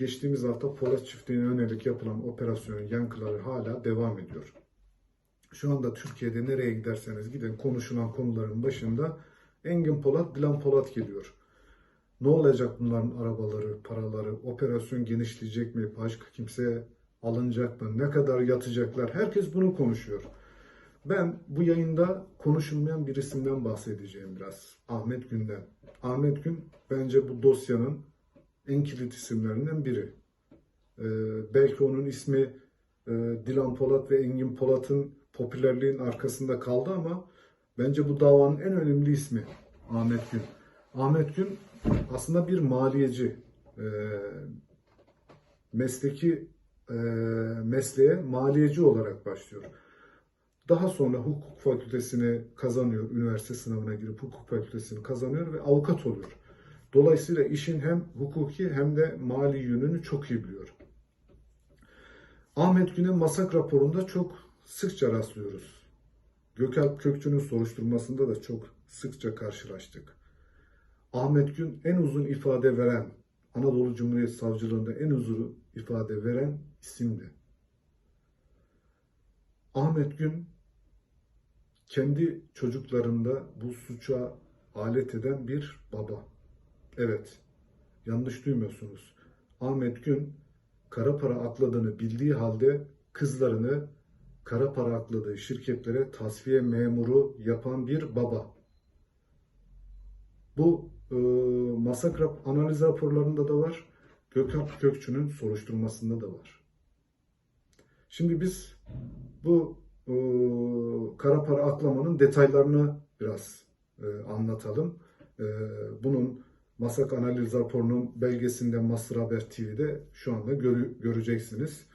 geçtiğimiz hafta Polat çiftliğine yönelik yapılan operasyonun yankıları hala devam ediyor. Şu anda Türkiye'de nereye giderseniz gidin konuşulan konuların başında Engin Polat, Dilan Polat geliyor. Ne olacak bunların arabaları, paraları, operasyon genişleyecek mi, başka kimseye alınacak mı, ne kadar yatacaklar, herkes bunu konuşuyor. Ben bu yayında konuşulmayan bir isimden bahsedeceğim biraz. Ahmet Gün'den. Ahmet Gün bence bu dosyanın en kilit isimlerinden biri. Ee, belki onun ismi e, Dilan Polat ve Engin Polat'ın popülerliğin arkasında kaldı ama bence bu davanın en önemli ismi Ahmet Gün. Ahmet Gün aslında bir maliyeci. Ee, mesleki e, mesleğe maliyeci olarak başlıyor. Daha sonra hukuk fakültesini kazanıyor, üniversite sınavına girip hukuk fakültesini kazanıyor ve avukat oluyor. Dolayısıyla işin hem hukuki hem de mali yönünü çok iyi biliyor. Ahmet Gün'e masak raporunda çok sıkça rastlıyoruz. Gökalp Kökçü'nün soruşturmasında da çok sıkça karşılaştık. Ahmet Gün en uzun ifade veren, Anadolu Cumhuriyet Savcılığında en uzun ifade veren isimdi. Ahmet Gün kendi çocuklarında bu suça alet eden bir baba. Evet, yanlış duymuyorsunuz. Ahmet Gün kara para akladığını bildiği halde kızlarını kara para akladığı şirketlere tasfiye memuru yapan bir baba. Bu e, masak analiz raporlarında da var. Gökalp Kökçü'nün soruşturmasında da var. Şimdi biz bu e, kara para aklamanın detaylarını biraz e, anlatalım. E, bunun Masak analiz raporunun belgesinde Master Haber TV'de şu anda görü- göreceksiniz.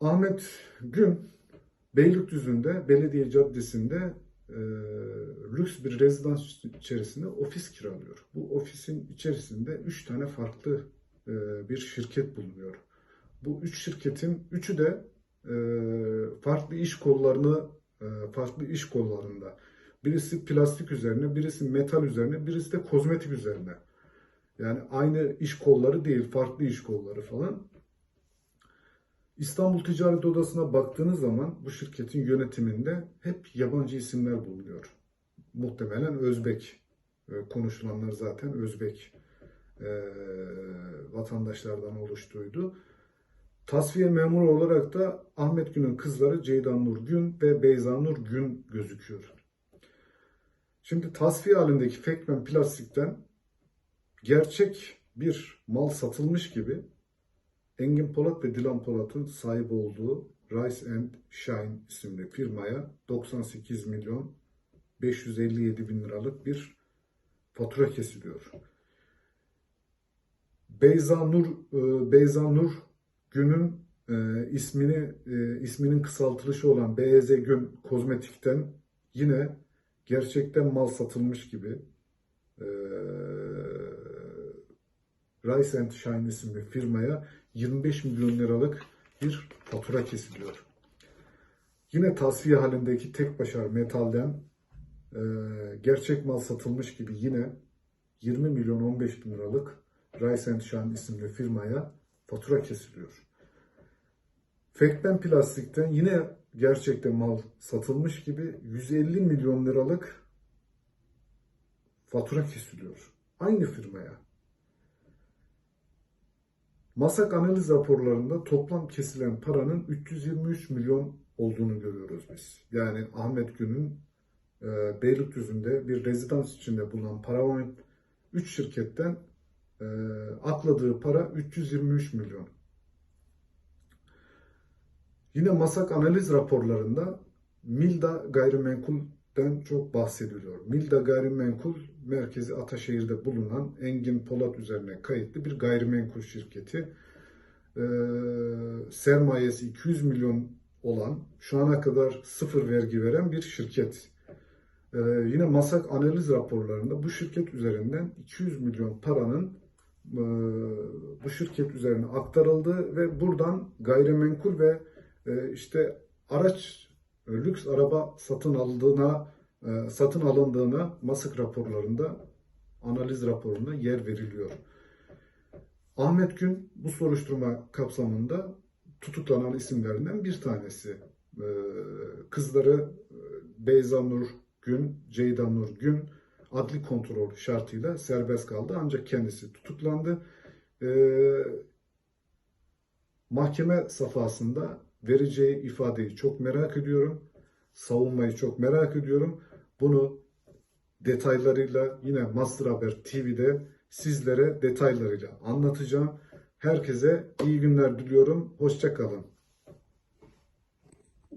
Ahmet Gün Beylikdüzü'nde Belediye Caddesi'nde e, lüks bir rezidans içerisinde ofis kiralıyor. Bu ofisin içerisinde üç tane farklı e, bir şirket bulunuyor. Bu üç şirketin üçü de e, farklı iş kollarını e, farklı iş kollarında. Birisi plastik üzerine, birisi metal üzerine, birisi de kozmetik üzerine. Yani aynı iş kolları değil, farklı iş kolları falan. İstanbul Ticaret Odası'na baktığınız zaman bu şirketin yönetiminde hep yabancı isimler bulunuyor. Muhtemelen Özbek. E, Konuşulanlar zaten Özbek e, vatandaşlardan oluştuydu. Tasfiye memuru olarak da Ahmet Gün'ün kızları Ceydan Nur Gün ve Beyza Nur Gün gözüküyor. Şimdi tasfiye halindeki Fekmen plastikten gerçek bir mal satılmış gibi Engin Polat ve Dilan Polat'ın sahip olduğu Rice and Shine isimli firmaya 98 milyon 557 bin liralık bir fatura kesiliyor. Beyza Nur e, Beyza Nur Gün'ün e, ismini e, isminin kısaltılışı olan BEZ Gün Kozmetik'ten yine gerçekten mal satılmış gibi e, Rice and Shine isimli firmaya 25 milyon liralık bir fatura kesiliyor. Yine tasfiye halindeki tek başar metalden e, gerçek mal satılmış gibi yine 20 milyon 15 bin liralık Rice and Shine isimli firmaya fatura kesiliyor. Fekten plastikten yine gerçekten mal satılmış gibi 150 milyon liralık fatura kesiliyor. Aynı firmaya. Masak analiz raporlarında toplam kesilen paranın 323 milyon olduğunu görüyoruz biz. Yani Ahmet Gün'ün e, Beylikdüzü'nde bir rezidans içinde bulunan Paravan 3 şirketten e, akladığı para 323 milyon. Yine Masak analiz raporlarında Milda gayrimenkulden çok bahsediliyor. Milda gayrimenkul merkezi Ataşehir'de bulunan Engin Polat üzerine kayıtlı bir gayrimenkul şirketi. Ee, sermayesi 200 milyon olan, şu ana kadar sıfır vergi veren bir şirket. Ee, yine Masak analiz raporlarında bu şirket üzerinden 200 milyon paranın e, bu şirket üzerine aktarıldığı ve buradan gayrimenkul ve işte araç e, lüks araba satın aldığına e, satın alındığına MASık raporlarında analiz raporunda yer veriliyor. Ahmet Gün bu soruşturma kapsamında tutuklanan isimlerinden bir tanesi. Ee, Kızları e, Beyza Nur Gün, Ceyda Nur Gün adli kontrol şartıyla serbest kaldı ancak kendisi tutuklandı. Ee, mahkeme safhasında vereceği ifadeyi çok merak ediyorum. Savunmayı çok merak ediyorum. Bunu detaylarıyla yine Master Haber TV'de sizlere detaylarıyla anlatacağım. Herkese iyi günler diliyorum. Hoşça kalın.